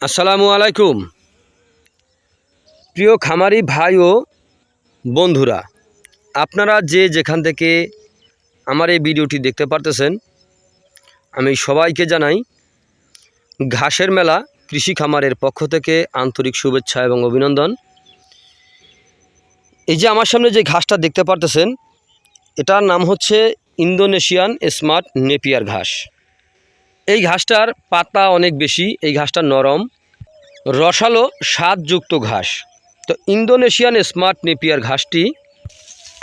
আসসালামু আলাইকুম। প্রিয় খামারি ভাই ও বন্ধুরা, আপনারা যে যেখান থেকে আমার এই ভিডিওটি দেখতে পারতেছেন, আমি সবাইকে জানাই, ঘাসের মেলা কৃষি খামারের পক্ষ থেকে আন্তরিক শুভেচ্ছা এবং অভিনন্দন। এই যে আমার সামনে যে ঘাসটা দেখতে পারতেছেন, এটার নাম হচ্ছে ইন্দোনেশিয়ান স্মার্ট নেপিয়ার ঘাস। এই ঘাসটার পাতা অনেক বেশি, এই ঘাসটা নরম। রসালো স্বাদযুক্ত ঘাস। তো ইন্দোনেশিয়ান স্মার্ট নেপিয়ার ঘাসটি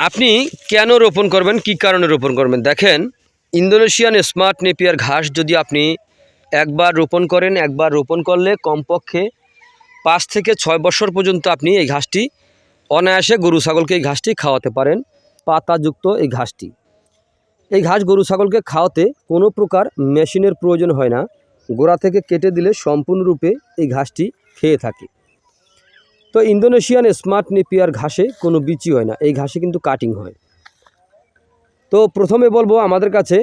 আপনি কেন রোপণ করবেন, কি কারণে রোপণ করবেন? দেখেন, ইন্দোনেশিয়ান স্মার্ট নেপিয়ার ঘাস যদি আপনি একবার রোপণ করেন, একবার রোপণ করলে কমপক্ষে পাঁচ থেকে ছয় বছর পর্যন্ত আপনি এই ঘাসটি অনায়াসে গরু, ছাগলকে এই ঘাসটি খাওয়াতে পারেন, পাতাযুক্ত এই ঘাসটি। এই ঘাস গরু ছাগলকে খাওয়াতে কোনো প্রকার মেশিনের প্রয়োজন হয় না। গোড়া থেকে কেটে দিলে সম্পূর্ণরূপে এই ঘাসটি খেয়ে থাকে। তো ইন্দোনেশিয়ান স্মার্ট নেপিয়ার ঘাসে কোনো বিচি হয় না, এই ঘাসে কিন্তু কাটিং হয়। তো প্রথমে বলব আমাদের কাছে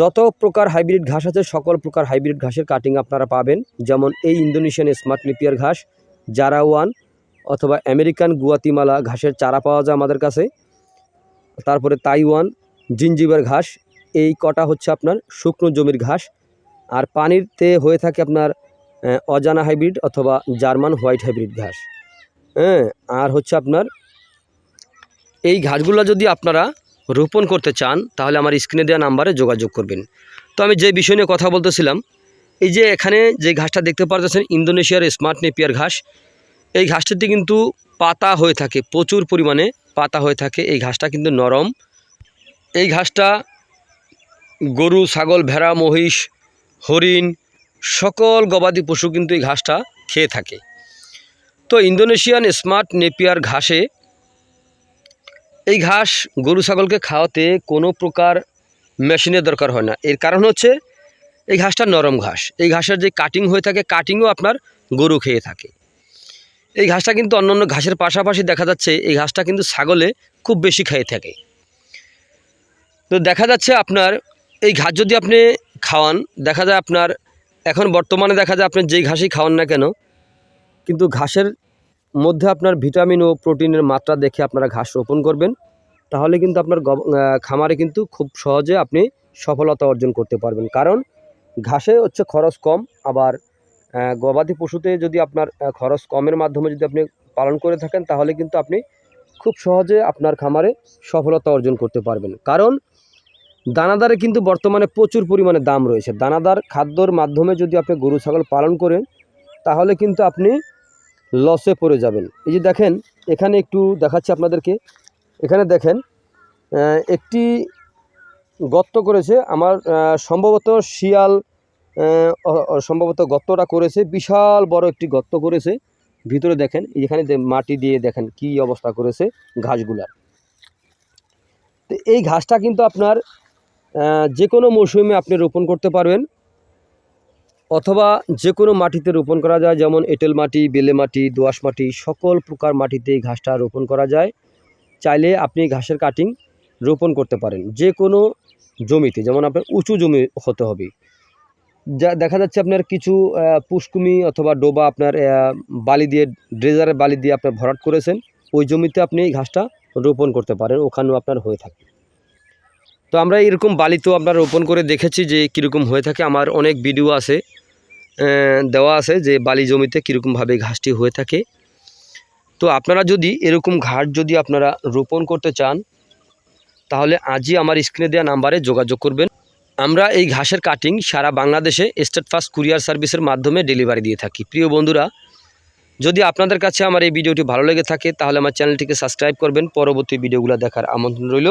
যত প্রকার হাইব্রিড ঘাস আছে, সকল প্রকার হাইব্রিড ঘাসের কাটিং আপনারা পাবেন। যেমন এই ইন্দোনেশিয়ান স্মার্ট নেপিয়ার ঘাস জারা ওয়ান অথবা আমেরিকান গুয়াতিমালা ঘাসের চারা পাওয়া যায় আমাদের কাছে। তারপরে তাইওয়ান জিঞ্জিবার ঘাস, এই কটা হচ্ছে আপনার শুকনো জমির ঘাস। আর পানিরতে হয়ে থাকে আপনার অজানা হাইব্রিড অথবা জার্মান হোয়াইট হাইব্রিড ঘাস। হ্যাঁ আর হচ্ছে আপনার, এই ঘাসগুলো যদি আপনারা রোপণ করতে চান, তাহলে আমার স্ক্রিনে দেওয়া নাম্বারে যোগাযোগ করবেন। তো আমি যে বিষয় নিয়ে কথা বলতেছিলাম, এই যে এখানে যে ঘাসটা দেখতে পারতেছেন, ইন্দোনেশিয়ার স্মার্ট নেপিয়ার ঘাস, এই ঘাসটিতে কিন্তু পাতা হয়ে থাকে, প্রচুর পরিমাণে পাতা হয়ে থাকে। এই ঘাসটা কিন্তু নরম এই ঘাসটা গরু, ছাগল, ভেড়া, মহিষ, হরিণ, সকল গবাদি পশু কিন্তু এই ঘাসটা খেয়ে থাকে। তো ইন্দোনেশিয়ান স্মার্ট নেপিয়ার ঘাসে এই ঘাস গরু, ছাগলকে খাওয়াতে কোনো প্রকার মেশিনের দরকার হয় না। এর কারণ হচ্ছে এই ঘাসটা নরম ঘাস। এই ঘাসের যে কাটিং হয়ে থাকে কাটিংও আপনার গরু খেয়ে থাকে। এই ঘাসটা কিন্তু অন্যান্য ঘাসের পাশাপাশি দেখা যাচ্ছে, এই ঘাসটা কিন্তু ছাগলে খুব বেশি খেয়ে থাকে। তো দেখা যাচ্ছে আপনার এই ঘাস যদি আপনি খাওয়ান, দেখা যায় আপনার এখন বর্তমানে দেখা যায় আপনি যেই ঘাসই খাওয়ান না কেন, কিন্তু ঘাসের মধ্যে আপনার ভিটামিন ও প্রোটিনের মাত্রা দেখে আপনারা ঘাস রোপণ করবেন, তাহলে কিন্তু আপনার খামারে কিন্তু খুব সহজে আপনি সফলতা অর্জন করতে পারবেন। কারণ ঘাসে হচ্ছে খরচ কম, আবার গবাদি পশুতে যদি আপনার খরচ কমের মাধ্যমে যদি আপনি পালন করে থাকেন, তাহলে কিন্তু আপনি খুব সহজে আপনার খামারে সফলতা অর্জন করতে পারবেন। কারণ দানাদারে কিন্তু বর্তমানে প্রচুর পরিমাণে দাম রয়েছে। দানাদার খাদ্যর মাধ্যমে যদি আপনি গরু, ছাগল পালন করেন, তাহলে কিন্তু আপনি লসে পড়ে যাবেন। এই যে দেখেন, এখানে একটু দেখাচ্ছি আপনাদেরকে। এখানে দেখেন একটি গর্ত করেছে। আমার সম্ভবত শিয়াল সম্ভবত গর্তটা করেছে। বিশাল বড় একটি গর্ত করেছে। ভিতরে দেখেন এখানে মাটি দিয়ে দেখেন কি অবস্থা করেছে ঘাসগুলার তো এই ঘাসটা কিন্তু আপনার যে কোনো মৌসুমে আপনি রোপণ করতে পারবেন, অথবা যে কোনো মাটিতে রোপণ করা যায়, যেমন এঁটেল মাটি, বেলে মাটি দোআঁশ মাটি, সকল প্রকার মাটিতে এই ঘাসটা রোপণ করা যায়। চাইলে আপনি ঘাসের কাটিং রোপণ করতে পারেন, যে কোনো জমিতে, যেমন আপনার উঁচু জমি হতে হবে। যা, দেখা যাচ্ছে আপনার কিছু পুষ্কুমি অথবা ডোবা আপনার বালি দিয়ে, ড্রেজারের বালি দিয়ে আপনার ভরাট করেছেন, ওই জমিতে আপনি এই ঘাসটা রোপণ করতে পারেন, ওখানেও আপনার হয়ে থাকে তো আমরা এরকম বালিতেও আমরা রোপণ করে দেখেছি যে কীরকম হয়ে থাকে। আমার অনেক ভিডিও আছে দেওয়া আছে যে বালি জমিতে কীরকমভাবে ঘাসটি হয়ে থাকে। তো আপনারা যদি এরকম ঘাস যদি আপনারা রোপণ করতে চান, তাহলে আজই আমার স্ক্রিনে দেওয়া নাম্বারে যোগাযোগ করবেন। আমরা এই ঘাসের কাটিং সারা বাংলাদেশে স্টেট ফাস্ট কুরিয়ার সার্ভিসের মাধ্যমে ডেলিভারি দিয়ে থাকি। প্রিয় বন্ধুরা, যদি আপনাদের কাছে আমার এই ভিডিওটি ভালো লেগে থাকে, তাহলে আমার চ্যানেলটিকে সাবস্ক্রাইব করবেন। পরবর্তী ভিডিওগুলো দেখার আমন্ত্রণ রইল।